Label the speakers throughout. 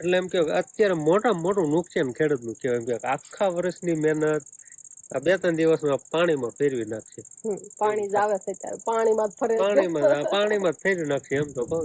Speaker 1: એટલે એમ કે અત્યારે મોટા મોટું નુકસાન ખેડૂતનું કહેવાય. એમ કે આખા વર્ષની મહેનત આ બે ત્રણ દિવસમાં પાણીમાં ફેરવી નાખશે.
Speaker 2: પાણી જ આવે છે ત્યારે પાણીમાં ફરે
Speaker 1: પાણીમાં પાણીમાં ફેરવી નાખશે એમ તો કહું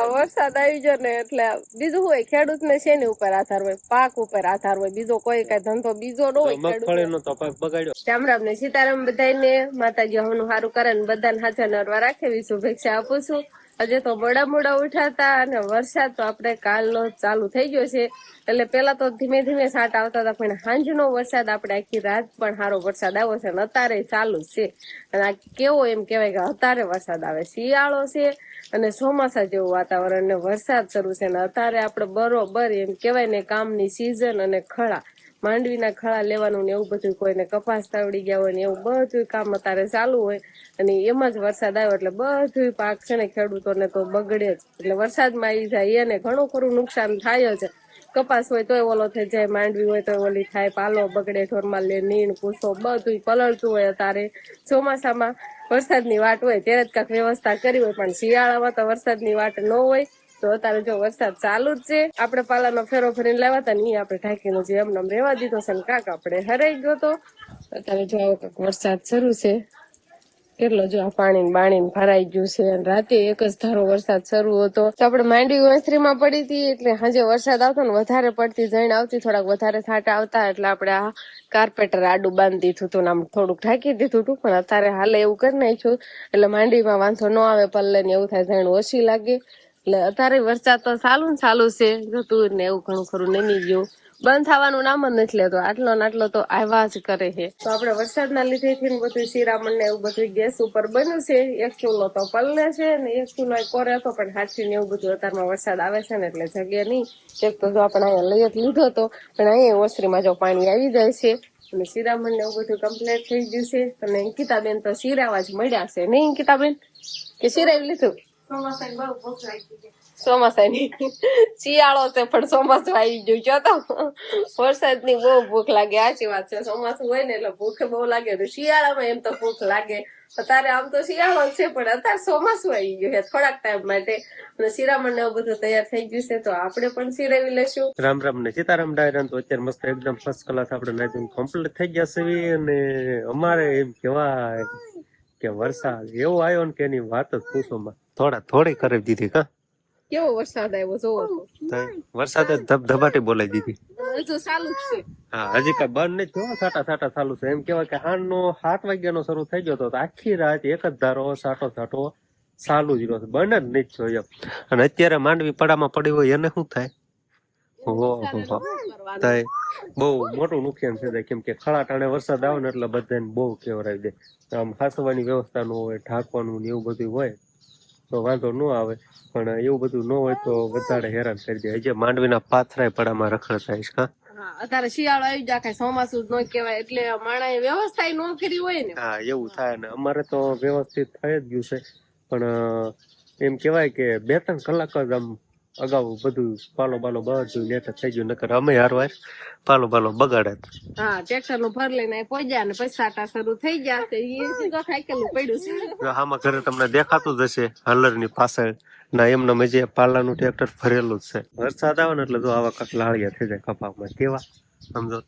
Speaker 2: આ વરસાદ આવી ગયો ને એટલે બીજું હોય ખેડૂતને શેની ઉપર આધાર હોય? પાક ઉપર આધાર હોય? બીજો કોઈ કઈ ધંધો બીજો ન હોય.
Speaker 1: મગફળીનો તો પાક બગાડ્યો.
Speaker 2: રામ રામ ને સીતારામ બધાને માતાજી હવનું સારું કરે ને બધાને હાજર નરવા રાખે. શુભેચ્છા આપું છું. હજે તો મોડા મોડા ઉઠાતા અને વરસાદ તો આપણે કાલનો ચાલુ થઈ ગયો છે. એટલે પેલા તો ધીમે ધીમે સાટ આવતા હતા, પણ સાંજનો વરસાદ આપણે આખી રાત પણ સારો વરસાદ આવ્યો છે અને અત્યારે ચાલુ છે. અને આ કેવો એમ કહેવાય કે અત્યારે વરસાદ આવે. શિયાળો છે અને ચોમાસા જેવું વાતાવરણ ને વરસાદ શરૂ છે અને અત્યારે આપણે બરોબર એમ કહેવાય ને કામની સિઝન અને ખળા માંડવીના ખળા લેવાનું ને એવું બધું કોઈને કપાસ તાવડી ગયા હોય ને એવું બધું કામ અત્યારે ચાલુ હોય. અને એમાં જ વરસાદ આવ્યો એટલે બધું પાક છે ને ખેડૂતોને તો બગડે જ. એટલે વરસાદમાં આવી જાય એને ઘણું ખરું નુકસાન થાય જ. કપાસ હોય તોય ઓલો થઈ જાય, માંડવી હોય તોય ઓલી થાય, પાલો બગડે ઢોરમાં લે, નીણ પૂછો બધું પલળતું હોય અત્યારે. ચોમાસામાં વરસાદની વાટ હોય ત્યારે જ કાંઈક વ્યવસ્થા કરી હોય, પણ શિયાળામાં તો વરસાદની વાટ ન હોય. તો અત્યારે જો વરસાદ ચાલુ જ છે. આપણે પાલાનો ફેરો ફરીને લાવ્યા હતા ને એ આપણે ઢાંકીને જે એમને એમ રહેવા દીધો છે ને કાક આપણે હરાઈ ગયો તો. અત્યારે જો આવો કાંઈક વરસાદ શરૂ છે. કેટલો જો પાણી બાણી ભરાઈ ગયું છે અને રાતે એક જ ધારો વરસાદ શરૂ હતો. તો આપણે માંડવી વંસરીમાં પડી હતી એટલે સાંજે વરસાદ આવતો ને વધારે પડતી જઈને આવતી, થોડાક વધારે છાંટા આવતા એટલે આપણે આ કાર્પેટર આડું બાંધી દીધું હતું આમ થોડુંક ઢાંકી દીધું હતું, પણ અત્યારે હાલે એવું કરી નાખ્યું. એટલે માંડવીમાં વાંધો ન આવે, પલ્લે ને એવું થાય જાણ ઓછી લાગે. એટલે અત્યારે વરસાદ તો ચાલુ ને ચાલુ છે. જતું ને એવું ઘણું ખરું નમી ગયું. બંધ થવાનું નામ જ નથી લેતો. આટલો ને આટલો તો આવ્યા જ કરે છે. તો આપણે વરસાદના લીધે થી બધું શિરામણ ને એવું બધું ગેસ ઉપર બન્યું છે. એક ચૂલો તો પલ્લે છે ને એક ચૂલો કોરે હતો, પણ હાથી ને એવું બધું અત્યારમાં વરસાદ આવે છે ને એટલે જગ્યા નહીં. એક તો જો આપણે અહીંયા લઈ જ લીધો હતો, પણ અહીંયા ઓસરીમાં જો પાણી આવી જાય છે અને શિરામણ ને એવું બધું કમ્પ્લીટ થઈ ગયું છે. અને અંકિતાબેન તો શિરાવા જ મળ્યા છે. નહીં અંકિતાબેન? કે શિરાવી લીધું? ચોમાસાની શિયાળો છે પણ ચોમાસું આવી ગયું. જો તો વરસાદની બહુ ભૂખ લાગે. સાચી વાત છે. ચોમાસું હોય ને એટલે ભૂખ બહુ લાગે. શિયાળામાં એમ તો ભૂખ લાગે. અત્યારે આમ તો શિયાળો છે પણ અત્યારે ચોમાસું આવી ગયું છે. થોડાક ટાઈમ માટે. અને શિરામણ ને બધું તૈયાર થઈ ગયું છે તો આપણે પણ શિરાવી લેશું
Speaker 1: રામ રામ ને સીતારામ ડાયરા તો અત્યારે મસ્ત એકદમ ફર્સ્ટ ક્લાસ આપણે નાઈ કમ્પ્લીટ થઈ ગયા છે. અને અમારે એમ કહેવાય કે વરસાદ એવો આવ્યો ને કે એની વાત જ પૂછોમાં થોડા થોડી કરી દીધી કા?
Speaker 2: કેવો વરસાદ આવ્યો જોવો
Speaker 1: વરસાદે ધબધબાટી બોલાવી દીધી.
Speaker 2: હજુ ચાલુ જ છે.
Speaker 1: હા હજી કઈ બંધ નથી થયો સાટા સાટા ચાલુ છે. એમ કેવાય કે હાન નો સાત વાગ્યાનો શરૂ થઈ ગયો હતો તો આખી રાત એક જ ધારો સાટો સાટો ચાલુ જ રહ્યો છે. બંધ જ નહીં થયો એમ. અને અત્યારે માંડવી પડામાં પડી હોય એને શું થાય? થાય. બહુ મોટું નુકસાન છે કેમ કે ખળા ટાણે વરસાદ આવે ને એટલે બધાને બહુ કેવરાવી દે. આમ હાસવાની વ્યવસ્થા ન હોય ઢાંકવાનું ને એવું બધું હોય. તો વાંધો ન આવે. પણ એવું બધું ન હોય તો વધારે હેરાન કરી દે. હજી માંડવીના પાથરાય પડામાં રખડતા હશે કા
Speaker 2: હા. અત્યારે શિયાળો આવી જાય કઈ ચોમાસું ન કહેવાય. એટલે માણસ વ્યવસ્થા ન કરી હોય ને.
Speaker 1: હા એવું થાય ને. અમારે તો વ્યવસ્થિત થઈ જ ગયું છે. પણ એમ કેવાય કે બે ત્રણ કલાક જ આમ અગાઉ બધું પાલો બાલો બધું નેટ થઈ ગયું નકર અમે હારવાર પાલો બાલો બગાડે
Speaker 2: હા ટ્રેક્ટરનું ભર લઈને પહોંચ્યા ને પૈસા ટા શરૂ થઈ ગયા તો એ સીધો સાયકલ પડ્યું છે.
Speaker 1: આમાં ઘરે તમને દેખાતું જ હશે હલરની પાછળ ના એમને મજે પાલા નું ટ્રેક્ટર ભરેલું જ છે. વરસાદ આવે ને એટલે જો આવા કાંક લાળિયા થઈ જાય કપામાં કેવા? સમજો?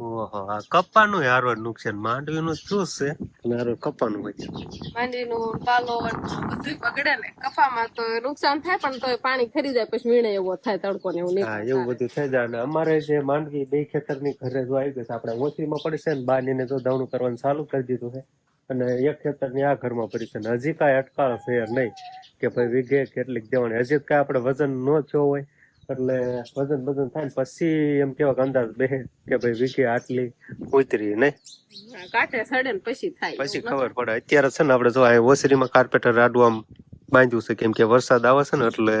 Speaker 1: ઓહો આ કપાનું હારવાર નુકસાન માંડવીનું શું છે? અને હારવાર કપાનું હોય છે.
Speaker 2: માંડવીનું પાલો બધું બગડે ને. કપામાં તો નુકસાન થાય પણ તો પાણી ખરી જાય પછી વીણે એવો થાય તડકો ને એવું
Speaker 1: હા એવું બધું થઈ જાય. અને અમારે જે માંડવી બે ખેતરની ઘરે જો આવી ગઈ છે આપણે ઓછરીમાં પડી છે ને બાનીને જો દવણું કરવાનું ચાલુ કરી દીધું છે. અને એક ખેતરની આ ઘરમાં પડી છે. ને હજી કાંઈ અટકાળ છે નહીં કે ભાઈ વીઘે કેટલીક દેવાની. હજી કાંઈ આપણે વજન ન થયો હોય એટલે વજન વજન થાય પછી એમ કેવા અંદાજ બે કે ભાઈ વીકી આટલી ઉતરી નહીં
Speaker 2: કાટે સડે ને પછી થાય.
Speaker 1: પછી ખબર પડે. અત્યારે છે ને આપણે જો આ ઓસરીમાં કાર્પેટર આમ બાંધ્યું છે કેમ કે વરસાદ આવે છે ને એટલે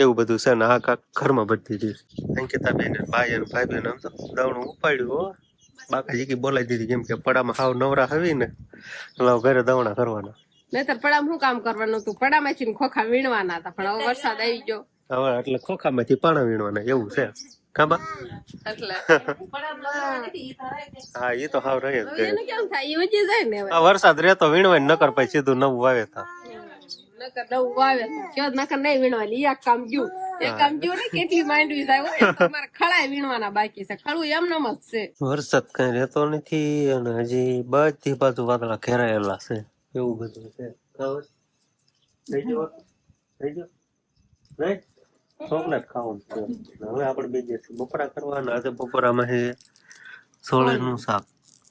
Speaker 1: એવું બધું છે ને આ કાંક ઘરમાં બધી દીધી અંકિતા બેન ભાઈ અને ભાઈ બેન આમ તો દવણું ઉપાડ્યું હો. બાકાજી કી બોલાવી દીધી કેમ કે પડામાં હાવ નવરા હવી ને. એટલે ઘરે દવણા કરવાના.
Speaker 2: નહીતર પડામાં શું કામ કરવાનું હતું? પડામાંથી ખોખા વીણવાના હતા પણ વરસાદ આવી ગયો.
Speaker 1: હવે એટલે ખોખામાંથી પાણા વીણવાના એવું છે. કાબા હા એ તો હાવ રહે આ વરસાદ રહેતો વીણવાય નકર પછી સીધું નવું વાવે તા.
Speaker 2: નકર નવું કયો નકર નહીં વીણવાની ઈ કામ ગયું. એક આમ જો ને કેટલી માંડવી થાય તમારે ખળાય વીણવાના બાકી છે. ખળું જ છે.
Speaker 1: વરસાદ કઈ રહેતો નથી અને હજી બધી બાજુ વાદળા ઘેરાયેલા છે. એવું બધું છે. થઈ ગયો? થઈ ગયો? નહીં? ચોકલેટ ખાવાનું હવે આપણે બે દિવસ બપોરા કરવાના આજે બપોરામાં છે સોળીનું શાક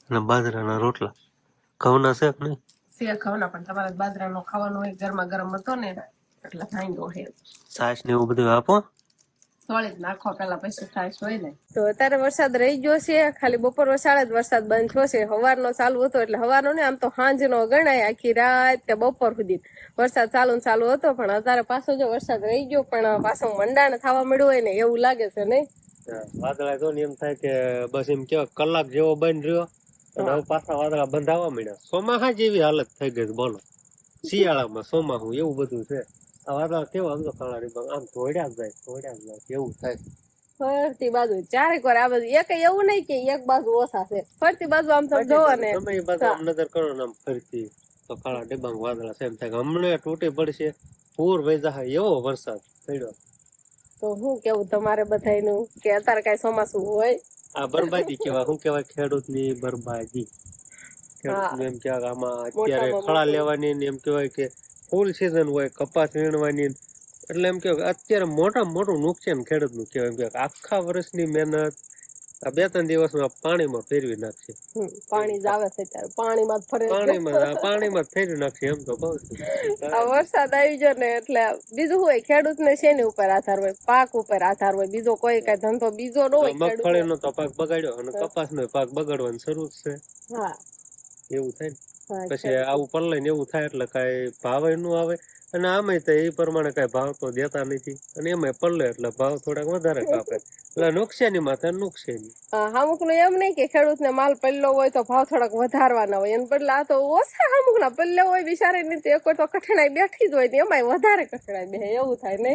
Speaker 1: અને બાજરાના રોટલા. ઘઉંના છે નહીં?
Speaker 2: ખવના પણ તમારે બાજરાનો ખાવાનો હોય ગરમા ગરમ હતો ને એટલે ગયો છે
Speaker 1: છાશ ને એવું બધું આપો.
Speaker 2: સોળી જ નાખો પેલા પછી થાય હોય ને. તો અત્યારે વરસાદ રહી ગયો છે ખાલી બપોર વસાડે જ વરસાદ બંધ થયો છે. સવારનો ચાલુ હતો એટલે સવારનો ને આમ તો સાંજનો ગણાય આખી રાત કે બપોર સુધી. વરસાદ ચાલુ ને ચાલુ હતો પણ અત્યારે પાછો જો વરસાદ રહી ગયો પણ પાછો મંડાણ થવા મળ્યું હોય ને એવું લાગે છે નહીં?
Speaker 1: વાદળા જો ને એમ થાય કે બસ એમ કેવા કલાક જેવો બંધ રહ્યો અને હવે પાછા વાદળા બંધાવા મળ્યા ચોમાસા જેવી હાલત થઈ ગઈ બોલો. શિયાળામાં ચોમાસું એવું બધું છે. વાદળા કેવા આમ તો કાળા ડીબાંગ, આમ ધોડ્યા જાય ધોડ્યા જાય એવું થાય?
Speaker 2: ફરતી બાજુ ચારેક વાર આ બાજુ એક એવું નહીં કે એક બાજુ ઓછા છે. ફરતી બાજુ આમ તમે જોવો ને.
Speaker 1: તમે એ બાજુ આમ નજર કરો ને આમ ફરતી તો કાળા ડિબાંગ વાદળા છે એમ થાય. હમણે તૂટી પડશે. પૂર વહી જાય એવો વરસાદ પડ્યો.
Speaker 2: તો હું કેવું તમારે બધાયનું કે અત્યારે કઈ ચોમાસું હોય?
Speaker 1: આ બરબાદી કેવાય શું કેવાય ખેડૂતની બરબાદી ખેડૂત એમ કેવાય આમાં અત્યારે ખળા લેવાની એમ કેવાય કે ફૂલ સિઝન હોય કપાસ વીણવાની. એટલે એમ કે અત્યારે મોટામાં મોટું નુકસાન ખેડૂતનું કેવાય એમ કે આખા વર્ષની મહેનત આ બે ત્રણ દિવસમાં પાણીમાં ફેરવી નાખશે.
Speaker 2: પાણી જ આવે છે ત્યારે. પાણીમાં ફરે.
Speaker 1: પાણીમાં પાણીમાં ફેરવી નાખશે એમ તો કહું
Speaker 2: આ વરસાદ આવી ગયો ને એટલે બીજું હોય ખેડૂત ને શેની ઉપર આધાર હોય? પાક ઉપર આધાર હોય. બીજો કોઈ કઈ ધંધો બીજો ન હોય
Speaker 1: મગફળીનો તો પાક બગાડ્યો. અને કપાસ નો પાક બગાડવાનું શરૂ છે.
Speaker 2: હા.
Speaker 1: એવું થાય ને. પછી આવું પલ્લે ને એવું થાય એટલે કઈ ભાવનું આવે. અને આમાં તો એ પ્રમાણે કઈ ભાવ તો દેતા નથી. અને એમાં પલ્લે એટલે ભાવ થોડાક વધારે કાપે. એટલે નુકસાની માથે નુકસાની
Speaker 2: અમુકનું એમ નહીં કે ખેડૂત ને માલ પલ્લો હોય તો ભાવ થોડાક વધારવાના હોય. એને બદલે આ તો ઓછા અમુક ના પલ્લે હોય બિચારે. ની તો એક તો કઠણાઈ બેઠી જ હોય એમાં વધારે કઠણાઈ બે એવું થાય
Speaker 1: ને?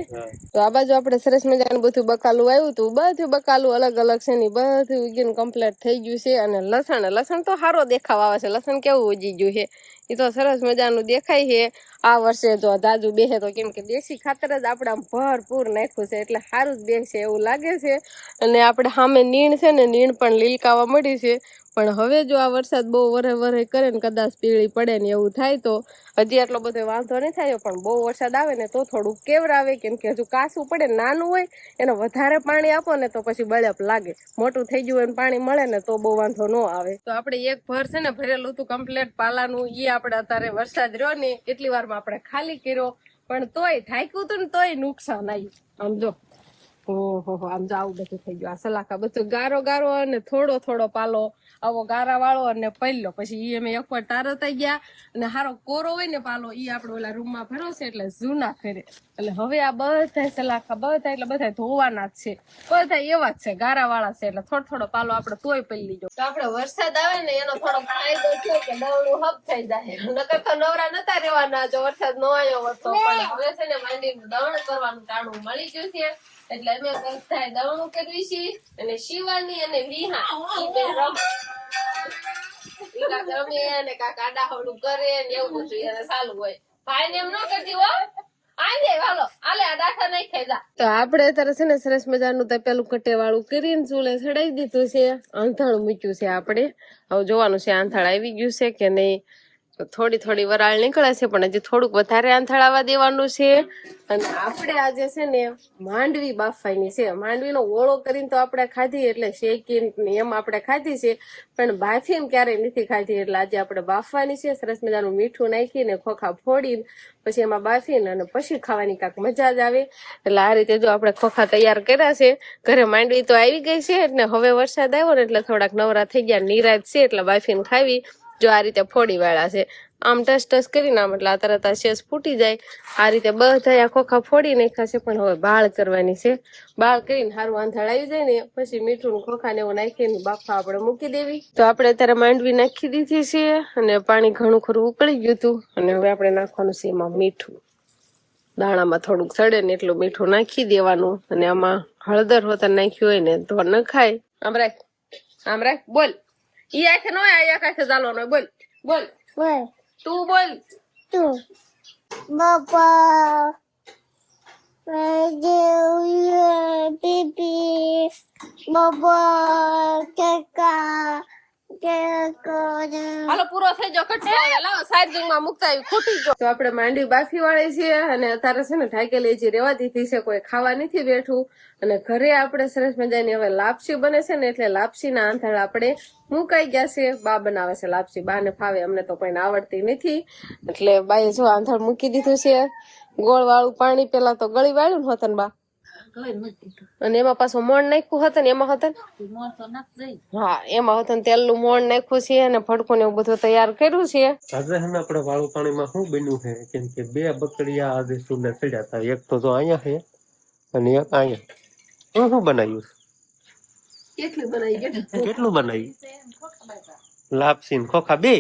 Speaker 2: તો આ બાજુ આપણે સરસ મજાનું બધું બકાલું આવ્યું હતું. બધું બકાલું અલગ અલગ છે ને બધું ઉગીને કમ્પ્લીટ થઈ ગયું છે. અને લસણ લસણ તો સારો દેખાવ આવે છે. લસણ કેવું ઉજી ગયું છે? એ તો સરસ મજાનું દેખાય છે. આ વર્ષે જો દાદુ બેસે તો કેમ કે દેશી ખાતર જ આપણા ભરપૂર નાખ્યું છે, એટલે સારું જ બેસે એવું લાગે છે. અને આપણે સામે નીણ છે ને, નીણ પણ લીલકાવા મળી છે. પણ હવે જો આ વરસાદ બહુ વરે વરે કરે ને કદાચ પીળી પડે ને એવું થાય તો હજી આટલો બધો વાંધો નહીં થાય, પણ બહુ વરસાદ આવે ને તો થોડુંક કેવરાવે કેમ કે હજુ કાસું પડે નાનું હોય એને વધારે પાણી આપો ને તો પછી બળપ લાગે. મોટું થઈ ગયું હોય ને પાણી મળે ને તો બહુ વાંધો ન આવે. તો આપણે એક ભર છે ને ભરેલું હતું કમ્પ્લેટ પાલાનું એ આપણે અત્યારે વરસાદ રહ્યો ને એટલી વારમાં આપણે ખાલી કર્યો, પણ તોય થાક્યું હતું ને તોય નુકસાન આવ્યું આમ જો. ઓહો આમ જો આવું બધું થઈ ગયું. આ સલાખા બધું ગારો ગારો અને થોડો થોડો પાલો આવો ગારા વાળો અને પહેલો પછી ઈ અમે એક વાર તારો થઈ ગયા અને હારો કોરો હોય ને પાલો, ઈ આપણે ઓલા રૂમમાં ભરો છે એટલે જૂના ફેરે એટલે હવે આ બધા સલાખા બધા એટલે બધા ધોવાના જ છે. બધા એવા જ છે, ગારા વાળા છે એટલે થોડો થોડો પાલો આપણે તોય પડી લીધો. તો આપણે વરસાદ આવે ને એનો થોડો ફાયદો છે કે દવડું હબ થઈ જાય. નકર તો નવરા નતા રહેવાના, જો વરસાદ નો આવ્યો હતો પણ હવે છે ને માંડી દવણ કરવાનું ટાણું મળી ગયું છે. એટલે અમે બધા દવણું કરવી છે અને શિવાની અને વિહા. ઈ બે રમ. ઈ કાંક રમે ને કાંક આડાહવડું કરે ને એવું બધું એને ચાલુ હોય. ભાઈ ને એમ ન કરતી હો. તો આપણે અત્યારે છે ને સરસ મજાનું કટે વાળું કરીને ચૂલે ચડાવી દીધું છે. આંધણ મૂક્યું છે આપણે. હવે જોવાનું છે અંથાળ આવી ગયું છે કે નહીં. તો થોડી થોડી વરાળ નીકળે છે, પણ હજી થોડુંક વધારે આંથળાવા દેવાનું છે. અને આપણે આજે છે ને માંડવી બાફવાની છે. માંડવીનો ઓળો કરીને તો આપણે ખાધી, એટલે શેકીને એમ આપણે ખાધી છે. પણ બાફીને ક્યારેય નથી ખાધી, એટલે આજે આપણે બાફવાની છે. સરસ મજાનું મીઠું નાખીને, ખોખા ફોડીને, પછી એમાં બાફીને અને પછી ખાવાની કાંક મજા જ આવે. એટલે આ રીતે જો આપણે ખોખા તૈયાર કર્યા છે, ઘરે માંડવી તો આવી ગઈ છે, એટલે હવે વરસાદ આવ્યો ને, એટલે થોડાક નવરા થઈ ગયા નિરાજ છે, એટલે બાફીને ખાવી. જો આ રીતે ફોડી વાળા છે. આમ ટસ ટસ કરીને આમ એટલે આ તરત આ શેષ ફૂટી જાય. આ રીતે બધા ખોખા ફોડી નાખ્યા પણ હવે બાળ કરવાની છે. બાળ કરીને સારું આંધળ આવી જાય ને, પછી મીઠું ને ખોખા ને એવું નાખીને બાફા આપણે મૂકી દેવી. તો આપણે અત્યારે માંડવી નાખી દીધી છે અને પાણી ઘણું ખરું ઉકળી ગયું હતું. અને હવે આપણે નાખવાનું છે એમાં મીઠું. દાણામાં થોડુંક સડે ને એટલું મીઠું નાખી દેવાનું. અને આમાં હળદર હોતા નાખ્યું હોય ને તો ન ખાય. આમ રાખ. આમ રાખ. બોલ. ઈ આખે નો આ આખે ચાલવાનો. બોલ બોલ
Speaker 3: Well,
Speaker 2: તું બોલ.
Speaker 3: Baba. પીપી બબા કેકા કેકા
Speaker 2: હાલો પૂરો થઈ ગયો કટકો લાવો ચાર્જિંગમાં મુકતા આવી ખૂટી ગયો. તો આપણે માંડવી બાફી વાળી છે અને અત્યારે છે ને ઢાકેલી જે રેવા દીધી છે કોઈ ખાવા નથી બેઠું. અને ઘરે આપણે સરસ મજાની હવે લાપસી બને છે ને એટલે લાપસીના આંધળ આપણે મુકાઈ ગયા છે. બા બનાવે છે લાપસી બા ને ફાવે અમને તો કઈ આવડતી નથી. એટલે બાએ જો આંધળ મૂકી દીધું છે. ગોળ વાળું પાણી પેલા તો ગળી વાળ્યું ને હોતન બા. અને એમાં પાછું મોણ નાખ્યું હતું ને એમાં હતું હા એમાં હતું ને તેલનું મોણ નાખ્યું છે અને ભડકું ને એવું બધું તૈયાર કર્યું છે.
Speaker 1: આજે હે ને આપણે વાળું પાણીમાં શું બન્યું છે? કેમ કે બે બકડિયા આજે સુને ચડ્યા હતા. એક તો જો અહીંયા છે અને એક અહીંયા. હું શું બનાવ્યું
Speaker 2: કેટલી બનાવી
Speaker 1: કેટલું બનાવ્યું? લાપસી ને ખોખા બે?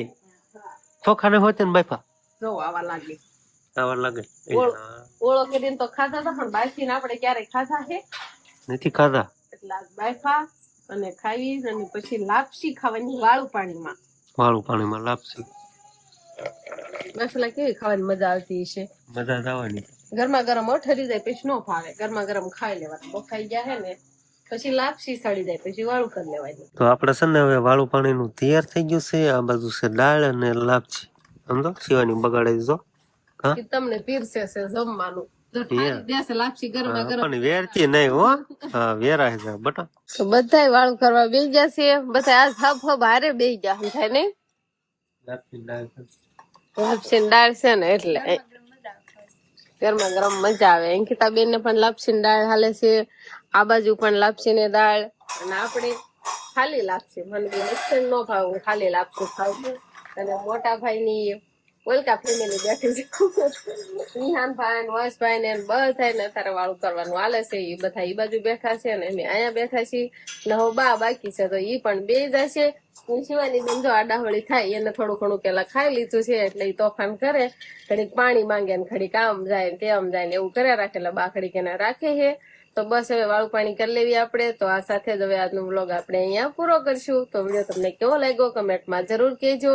Speaker 1: ખોખા ને હોય ને બાફા.
Speaker 2: જો આવા લાગે.
Speaker 1: આવા લાગે.
Speaker 2: ઓળ- કરીને તો ખાધા હતા પણ બાફીને આપણે ક્યારેય ખાધા છે?
Speaker 1: નથી ખાધા.
Speaker 2: એટલે બાફા અને ખાવી અને પછી લાપસી ખાવાની વાળું પાણીમાં.
Speaker 1: વાળું પાણીમાં લાપસી.
Speaker 2: બાફેલા કેવી ખાવાની મજા આવતી છે
Speaker 1: મજા આવવાની.
Speaker 2: ગરમા ગરમ હો ઠરી જાય પછી નો ભાવે ગરમા ગરમ ખાઈ લેવાનું. બફાઈ ગયા હે ને પછી લાપસી સડી જાય પછી વાળું કરી લેવાની.
Speaker 1: તો આપણે છે ને હવે વાળું પાણીનું તૈયાર થઈ ગયું છે. આ બાજુ છે દાળ અને લાપસી. સમજો? શિવાની બગાડે જો. હા
Speaker 2: કે તમને પીરસે છે જમવાનું.
Speaker 1: પણ વેરતી નહીં હો. વેરાય છે બટા.
Speaker 2: તો બધાય કરવા બેસી ગયા બધા આજ હબ હબ હારે બેસી ગયા થાય ને લાપસી દાળ છે ને એટલે ગરમા ગરમ મજા આવે. અંકિતા બેન ને પણ લાપસી દાળ હાલે છે. આ બાજુ પણ લાપસી ને દાળ. અને આપણે ખાલી લાપસી. મને બી મિક્સર નો ભાવ ખાલી લાપસી ખાઉં છું. અને મોટા ભાઈ ની ઓલકા ફેમિલી બેઠી છે નિહાન ભાઈ વસભાઈ ને બધા ને અત્યારે વાળું કરવાનું હાલે છે. એ બધા એ બાજુ બેઠા છે અને અમે અહીંયા બેઠા છીએ. ને હવે બા બાકી છે તો એ પણ બે જશે શિવાની બેન જો આડાહોળી થાય, એને થોડું ઘણું પેલા ખાઈ લીધું છે એટલે એ તોફાન કરે. ઘડીક પાણી માંગે ને ઘડીક આમ જાય ને તેમ જાય ને એવું કર્યા રાખે એટલે બા ઘડીક એને રાખે છે. તો બસ હવે વાળું પાણી કરી લેવી આપણે. તો આ સાથે જ હવે આજનો વ્લોગ આપણે અહીંયા પૂરો કરશું. તો વીડિયો તમને કેવો લાગ્યો કમેન્ટમાં જરૂર કહેજો.